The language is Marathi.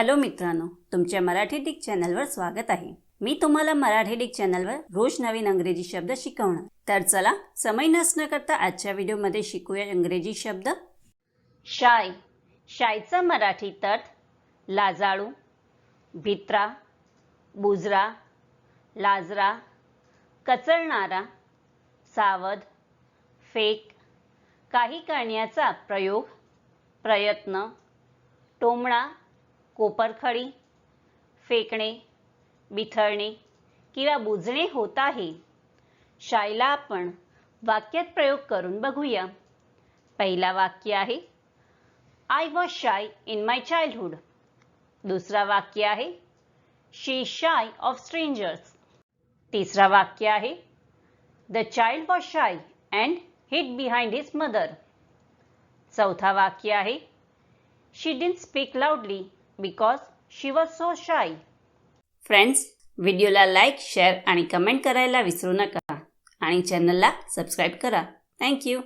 हॅलो मित्रांनो तुमच्या मराठी डिक चॅनलवर स्वागत आहे. मी तुम्हाला मराठी डिक चॅनलवर रोज नवीन अंग्रेजी शब्द शिकवणार. तर चला समय नसणं करता आजच्या व्हिडिओमध्ये शिकूया इंग्रजी शब्द. शाय. शायचा मराठी तट लाजाळू भित्रा बुजरा लाजरा कचळणारा सावध फेक काही करण्याचा प्रयोग प्रयत्न टोमणा कोपरखडी फेकणे बिथळणे किंवा बुजणे होत आहे. शाळेला आपण वाक्यात प्रयोग करून बघूया. पहिला वाक्य आहे I was shy in my childhood दुसरा वाक्य आहे शी शाय ऑफ स्ट्रेंजर्स तिसरा वाक्य आहे the child was shy and hid behind his mother चौथा वाक्य आहे she didn't speak loudly because she was so shy friends व्हिडिओला लाईक शेअर आणि कमेंट करायला विसरू नका. आणि चॅनलला सबस्क्राईब करा. थँक्यू